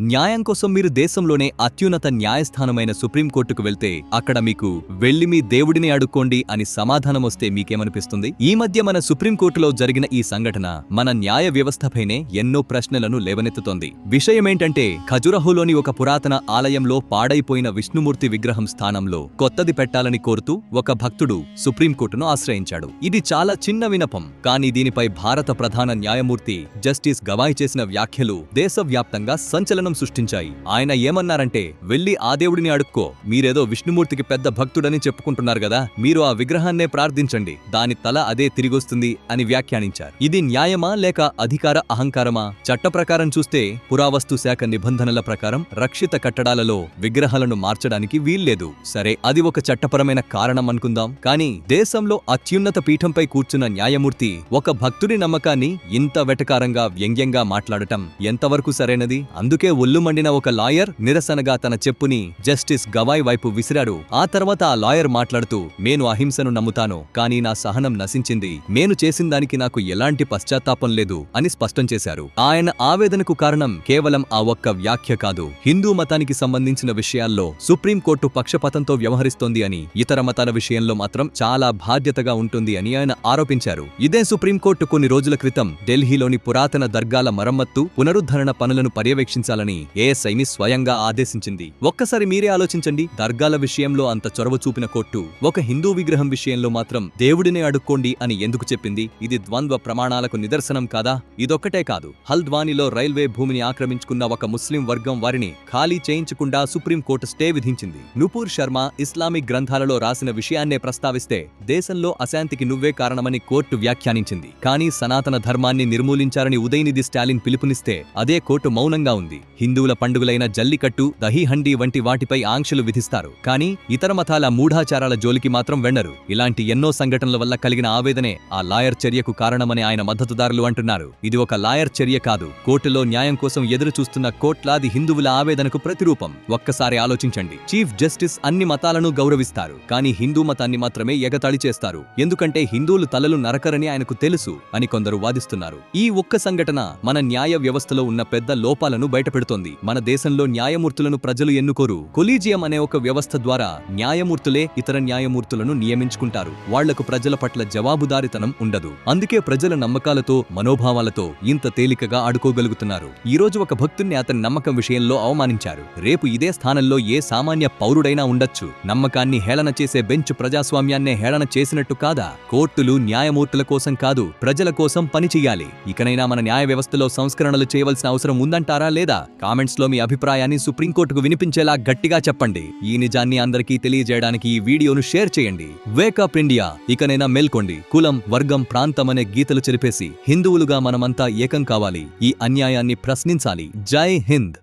న్యాయం కోసం మీరు దేశంలోనే అత్యున్నత న్యాయస్థానమైన సుప్రీంకోర్టుకు వెళ్తే అక్కడ మీకు వెళ్ళి మీ దేవుడిని అడుక్కోండి అని సమాధానం వస్తే మీకేమనిపిస్తుంది? ఈ మధ్య మన సుప్రీంకోర్టులో జరిగిన ఈ సంఘటన మన న్యాయ వ్యవస్థపైనే ఎన్నో ప్రశ్నలను లేవనెత్తుతోంది. విషయమేంటంటే ఖజురహులోని ఒక పురాతన ఆలయంలో పాడైపోయిన విష్ణుమూర్తి విగ్రహం స్థానంలో కొత్తది పెట్టాలని కోరుతూ ఒక భక్తుడు సుప్రీంకోర్టును ఆశ్రయించాడు. ఇది చాలా చిన్న వినపం కానీ దీనిపై భారత ప్రధాన న్యాయమూర్తి జస్టిస్ గవాయ్ చేసిన వ్యాఖ్యలు దేశవ్యాప్తంగా సంచలనం సృష్టించాయి. ఆయన ఏమన్నారంటే వెళ్ళి ఆ దేవుడిని అడుక్కో. మీరేదో విష్ణుమూర్తికి పెద్ద భక్తుడని చెప్పుకుంటున్నారు కదా మీరు ఆ విగ్రహాన్నే ప్రార్థించండి. దాని తల అదే తిరిగొస్తుంది అని వ్యాఖ్యానించారు. ఇది న్యాయమా లేక అధికార అహంకారమా? చట్ట ప్రకారం చూస్తే పురావస్తు శాఖ నిబంధనల ప్రకారం రక్షిత కట్టడాలలో విగ్రహాలను మార్చడానికి వీల్లేదు. సరే అది ఒక చట్టపరమైన కారణం అనుకుందాం. కానీ దేశంలో అత్యున్నత పీఠంపై కూర్చున్న న్యాయమూర్తి ఒక భక్తుడి నమ్మకాన్ని ఇంత వెటకారంగా వ్యంగ్యంగా మాట్లాడటం ఎంతవరకు సరైనది? అందుకే ఒళ్ళు మండిన ఒక లాయర్ నిరసనగా తన చెప్పుని జస్టిస్ గవాయ్ వైపు విసిరాడు. ఆ తర్వాత ఆ లాయర్ మాట్లాడుతూ నేను అహింసను నమ్ముతాను కానీ నా సహనం నశించింది. నేను చేసిన దానికి నాకు ఎలాంటి పశ్చాత్తాపం లేదు అని స్పష్టం చేశారు. ఆయన ఆవేదనకు కారణం కేవలం ఆ ఒక్క వ్యాఖ్య కాదు. హిందూ మతానికి సంబంధించిన విషయాల్లో సుప్రీంకోర్టు పక్షపాతంతో వ్యవహరిస్తోంది అని ఇతర మతాల విషయంలో మాత్రం చాలా బాధ్యతగా ఉంటుంది అని ఆయన ఆరోపించారు. ఇదే సుప్రీంకోర్టు కొన్ని రోజుల క్రితం ఢిల్లీలోని పురాతన దర్గాల మరమ్మత్తు పునరుద్ధరణ పనులను పర్యవేక్షించాలని ఏఎస్ఐని స్వయంగా ఆదేశించింది. ఒక్కసారి మీరే ఆలోచించండి దర్గాల విషయంలో అంత చొరవ చూపిన కోర్టు ఒక హిందూ విగ్రహం విషయంలో మాత్రం దేవుడినే అడుక్కోండి అని ఎందుకు చెప్పింది? ఇది ద్వంద్వ ప్రమాణాలకు నిదర్శనం కాదా? ఇదొక్కటే కాదు. హల్ద్వానిలో రైల్వే భూమిని ఆక్రమించుకున్న ఒక ముస్లిం వర్గం వారిని ఖాళీ చేయించకుండా సుప్రీంకోర్టు స్టే విధించింది. నుపూర్ శర్మ ఇస్లామిక్ గ్రంథాలలో రాసిన విషయాన్నే ప్రస్తావిస్తే దేశంలో అశాంతికి నువ్వే కారణమని కోర్టు వ్యాఖ్యానించింది. కానీ సనాతన ధర్మాన్ని నిర్మూలించారని ఉదయనిధి స్టాలిన్ పిలుపునిస్తే అదే కోర్టు మౌనంగా ఉంది. హిందువుల పండుగలైన జల్లికట్టు దహీహండి వంటి వాటిపై ఆంక్షలు విధిస్తారు. కానీ ఇతర మతాల మూఢాచారాల జోలికి మాత్రం వెళ్ళరు. ఇలాంటి ఎన్నో సంఘటనల వల్ల కలిగిన ఆవేదనే ఆ లాయర్ చర్యకు కారణమని ఆయన మద్దతుదారులు అంటున్నారు. ఇది ఒక లాయర్ చర్య కాదు. కోర్టులో న్యాయం కోసం ఎదురు చూస్తున్న కోట్లాది హిందువుల ఆవేదనకు ప్రతిరూపం. ఒక్కసారి ఆలోచించండి. చీఫ్ జస్టిస్ అన్ని మతాలను గౌరవిస్తారు. కానీ హిందూ మతాన్ని మాత్రమే ఎగతాళి చేస్తారు. ఎందుకంటే హిందువులు తలలు నరకరని ఆయనకు తెలుసు అని కొందరు వాదిస్తున్నారు. ఈ ఒక్క సంఘటన మన న్యాయ వ్యవస్థలో ఉన్న పెద్ద లోపాలను బయటపెడుతుంది. మన దేశంలో న్యాయమూర్తులను ప్రజలు ఎన్నుకోరు. కొలీజియం అనే ఒక వ్యవస్థ ద్వారా న్యాయమూర్తులే ఇతర న్యాయమూర్తులను నియమించుకుంటారు. వాళ్ళకు ప్రజల పట్ల జవాబుదారితనం ఉండదు. అందుకే ప్రజల నమ్మకాలతో మనోభావాలతో ఇంత తేలికగా ఆడుకోగలుగుతున్నారు. ఈ రోజు ఒక భక్తుణ్ణి అతని నమ్మకం విషయంలో అవమానించారు. రేపు ఇదే స్థానంలో ఏ సామాన్య పౌరుడైనా ఉండొచ్చు. నమ్మకాన్ని హేళన చేసే బెంచ్ ప్రజాస్వామ్యాన్నే హేళన చేసినట్టు కాదా? కోర్టులు న్యాయమూర్తుల కోసం కాదు ప్రజల కోసం పనిచేయాలి ఇకనైనా మన న్యాయ వ్యవస్థలో సంస్కరణలు చేయవలసిన అవసరం ఉందంటారా లేదా? కామెంట్స్లో మీ అభిప్రాయాన్ని సుప్రీంకోర్టుకు వినిపించేలా గట్టిగా చెప్పండి. ఈ నిజాన్ని అందరికీ తెలియజేయడానికి ఈ వీడియోను షేర్ చేయండి. వేకప్ ఇండియా ఇకనైనా మేల్కొండి. కులం వర్గం ప్రాంతం అనే గీతలు చెరిపేసి హిందువులుగా మనమంతా ఏకం కావాలి. ఈ అన్యాయాన్ని ప్రశ్నించాలి. జై హింద్!